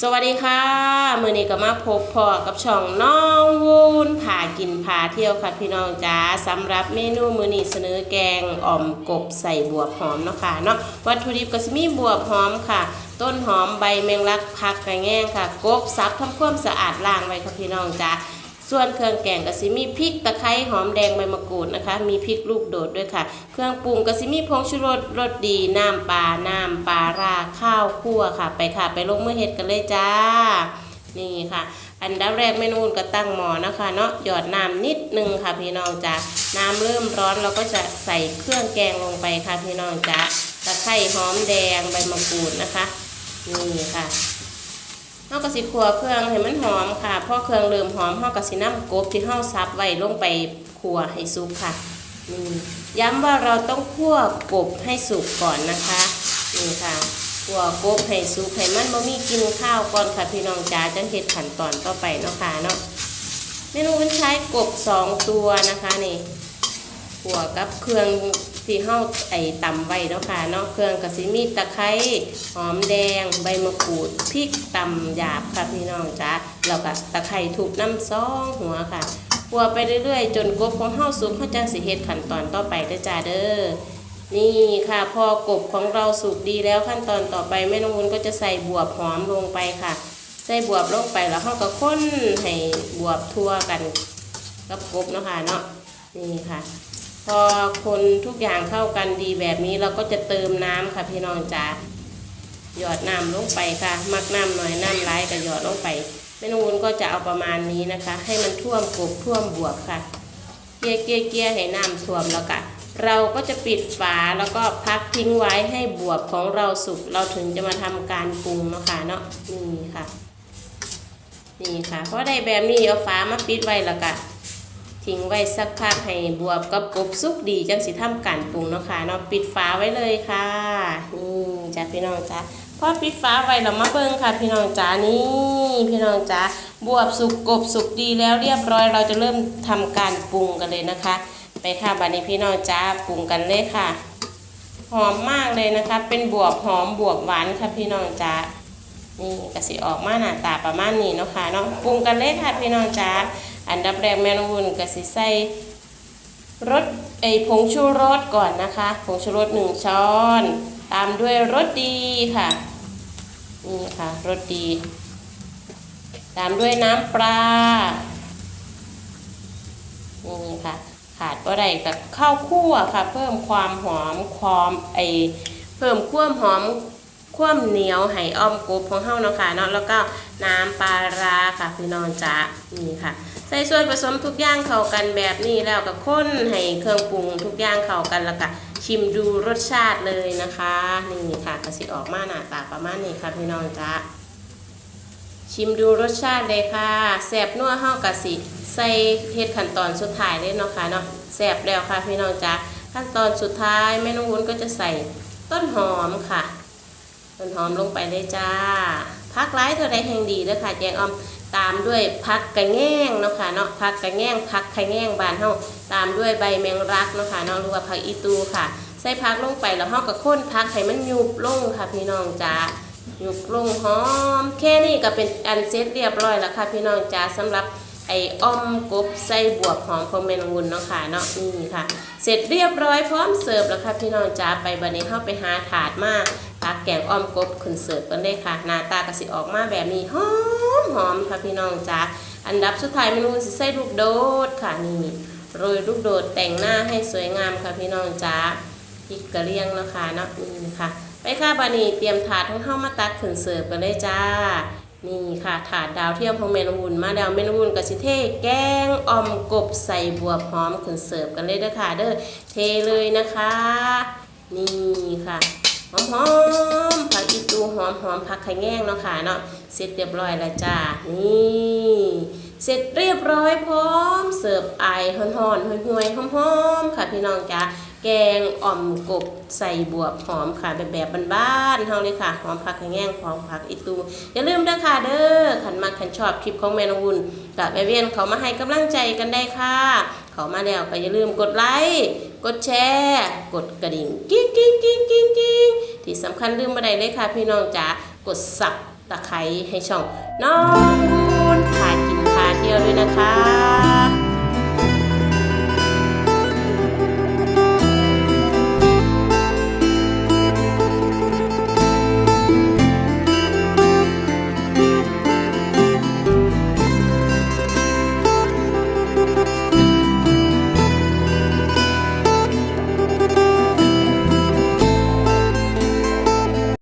สวัสดีค่ะ มือนี้ก็มาพบพอกับช่องน้องวุ้นผากินผาเที่ยวค่ะพี่น้องจ้าสำหรับเมนูมือนี้เสนอแกงอ่อมกบใส่บวบหอมเนาะค่ะเนาะวัตถุดิบก็จะมีบวบหอมค่ะ ต้นหอมใบแมงลักผักกระแง่งค่ะ กบซับทำความสะอาดล้างไว้ค่ะพี่น้องจ้า ส่วนเครื่องแกงก็สิมีพริกตะไคร้หอมแดงใบมะกรูดนะคะ มีพริกลูกโดดด้วยค่ะ เครื่องปรุงก็สิมีผงชูรสรสดีน้ำปลาน้ำปลาราข้าวคั่วค่ะ ไปค่ะ ไปลงมือเฮ็ดกันเลยจ้า นี่ค่ะอันดับแรกเมนูก็ตั้งหม้อนะคะเนาะหยอดน้ำนิดนึงค่ะพี่น้องจ้าน้ำเริ่มร้อนเราก็จะใส่เครื่องแกงลงไปค่ะพี่น้องจ้าตะไคร้หอมแดงใบมะกรูดนะคะนี่ค่ะ เฮากระสิขัวเครื่องให้มันหอมค่ะพอเครื่องเริ่มหอมเฮากระสิน้ำกบที่เฮาซับไว้ลงไปขัวให้สุกค่ะนี่ย้ำว่าเราต้องคั่วกบให้สุกก่อนนะคะนี่ค่ะคั่วกบให้สุกให้มันบ่มีกินข้าวก่อนค่ะพี่น้องจ๋าจังเฮ็ดขั้นตอนต่อไปเนาะค่ะเนาะเมนูมันใช้กบสองตัวนะคะนี่ขัวกับเครื่อง ที่เฮาไอ้ตำไว้เนาะค่ะเนาะเครื่องก็สิมีตะไคร้หอมแดง ใบมะกรูดพริกตำหยาบค่ะพี่น้องจ้าแล้วก็ตะไคร้ทุบน้ำซองหัวค่ะขัวไปเรื่อยๆ จนกบของเฮาสุกเฮาจังสิเฮ็ดขั้นตอนต่อไปเด้อจ้าเด้อนี่ค่ะพอกบของเราสุกดีแล้วขั้นตอนต่อไปแม่น้องวุ้นก็จะใส่บวบหอมลงไปค่ะ ใส่บวบลงไปแล้วเฮาก็ค้นให้บวบทั่วกันกับกบเนาะค่ะเนาะนี่ค่ะ พอคนทุกอย่างเข้ากันดีแบบนี้เราก็จะเติมน้ำค่ะพี่น้องจ๋าหยอดน้ำลงไปค่ะ มักน้ำหน่อยน้ำร้ายก็หยอดลงไปแม่นงวุ้นก็จะเอาประมาณนี้นะคะ ให้มันท่วมกบท่วมบวบค่ะเกลี่ยเกลี่ยเกลี่ยให้น้ำท่วมแล้วก็เราก็จะปิดฝาแล้วก็พักทิ้งไว้ให้บวบของเราสุกเราถึงจะมาทำการปรุงเนาะค่ะเนาะนี่ค่ะ นี่ค่ะเพราะได้แบบนี้เอาฝามาปิดไว้แล้วก็ ทิ้งไว้สักพักให้บวบกับกบสุกดีจังสิทำการปรุงเนาะค่ะเนาะปิดฝาไว้เลยค่ะนี่จ้ะพี่น้องจ้าพอปิดฝาไว้เรามาเบิ่งค่ะ พี่น้องจ้านี่พี่น้องจ้าบวบสุกกบสุกดีแล้วเรียบร้อยเราจะเริ่มทำการปรุงกันเลยนะคะ ไปค่ะบัดนี้พี่น้องจ้าปรุงกันเลยค่ะ หอมมากเลยนะคะ เป็นบวบหอมบวบหวานค่ะพี่น้องจ้านี่กระสิออกมาหน้าตาประมาณนี้เนาะค่ะเนาะปรุงกันเลยค่ะพี่น้องจ้า อันดับแรกแม่น้องวุ่นก็สิใส่รสไอผงชูรสก่อนนะคะ ผงชูรสหนึ่งช้อน ตามด้วยรสดีค่ะนี่ค่ะรสดี ตามด้วยน้ำปลานี่ค่ะ ขาดก็ได้กับข้าวคั่วค่ะ เพิ่มความหอมความไอเพิ่มความหอม ความเหนียวให้อ้อมกบของเฮาเนาะค่ะเนาะแล้วก็น้ำปลาราค่ะพี่น้องจ๋านี่ค่ะ ใส่ส่วนผสมทุกอย่างเข้ากันแบบนี้แล้วก็ข้นให้เครื่องปรุงทุกอย่างเข้ากันแล้วก็ชิมดูรสชาติเลยนะคะนี่ค่ะกระสิออกมาหน้าตาประมาณนี้ค่ะพี่น้องจ๊ะชิมดูรสชาติเลยค่ะแสบนัวเฮากะสิใส่เฮ็ดขั้นตอนสุดท้ายเลยเนาะค่ะเนาะแสบแล้วค่ะพี่น้องจ๊ะขั้นตอนสุดท้ายแม่น้องวุ้นก็จะใส่ต้นหอมค่ะ ต้นหอมลงไปเลยจ้าพักไร้เท่าไรแห่งดีเด้อค่ะแจงออมตามด้วยพักกระแง่งเนาะค่ะเนาะพักกระแง่งพักไข่แง่งบานเฮาตามด้วยใบแมงรักเนาะค่ะเนาะหรือว่าผักอีตูค่ะ ใส่พักลงไปแล้วเฮาก็ข้นพักให้มันยุบลงค่ะพี่น้องจ้ายุบลงหอม แค่นี้ก็เป็นอันเสร็จเรียบร้อยแล้วค่ะพี่น้องจ้าสำหรับไอ้อ้อมกบใส่บวบหอมของเมนวุนเนาะค่ะเนาะนี่ค่ะ เสร็จเรียบร้อยพร้อมเสิร์ฟแล้วค่ะพี่น้องจ้าไปบัดนี้เฮาไปหาถาดมา ตักแกงอ้อมกบขึ้นเสิร์ฟกันเลยค่ะ หน้าตากระสิออกมาแบบนี้หอมหอมค่ะพี่น้องจ้าอันดับสุดท้ายเมนูสิใส่ลูกโดดค่ะนี่โรยลูกโดดแต่งหน้าให้สวยงามค่ะพี่น้องจ้าพริกกระเลียงเนาะค่ะเนาะนี่ค่ะ ไปค่ะบานีเตรียมถาดของเข้ามาตักขึ้นเสิร์ฟกันเลยจ้านี่ค่ะถาดดาวเทียมของเมนูวุนมาดาวเมนูวุนกับสิเทแกงอ่อมกบใส่บวบหอมขึ้นเสิร์ฟกันเลยเด้อค่ะเด้อเทเลยนะคะ นี่ค่ะ หอมหอมๆผักอีตูหอมหอมผักไข่แง่งเนาะค่ะเนาะเสร็จเรียบร้อยแล้วจ้านี่เสร็จเรียบร้อยพร้อมเสิร์ฟไอายหอนห่วยๆหอมๆค่ะพี่น้องจ้าแกงอ่อมกบใส่บวบหอมค่ะแบบแบบบ้านๆเฮาเลยค่ะหอมผักกระแง่งหอมผักอีตูอย่าลืมเด้อค่ะเด้อขันมาขันชอบคลิปของแมนวุ่นกับแม่เวียนเขามาให้กำลังใจกันได้ค่ะ เขามาแล้วก็อย่าลืมกดไลค์กดแชร์ กดกระดิ่งกิ้งกิ้งกิ้งกิ้งกิ้งที่สำคัญลืมมาได้เลยค่ะพี่น้องจ๋ากดสับตะไคร้ให้ช่องน้องวุ่นพากินพาเที่ยวด้วยนะคะ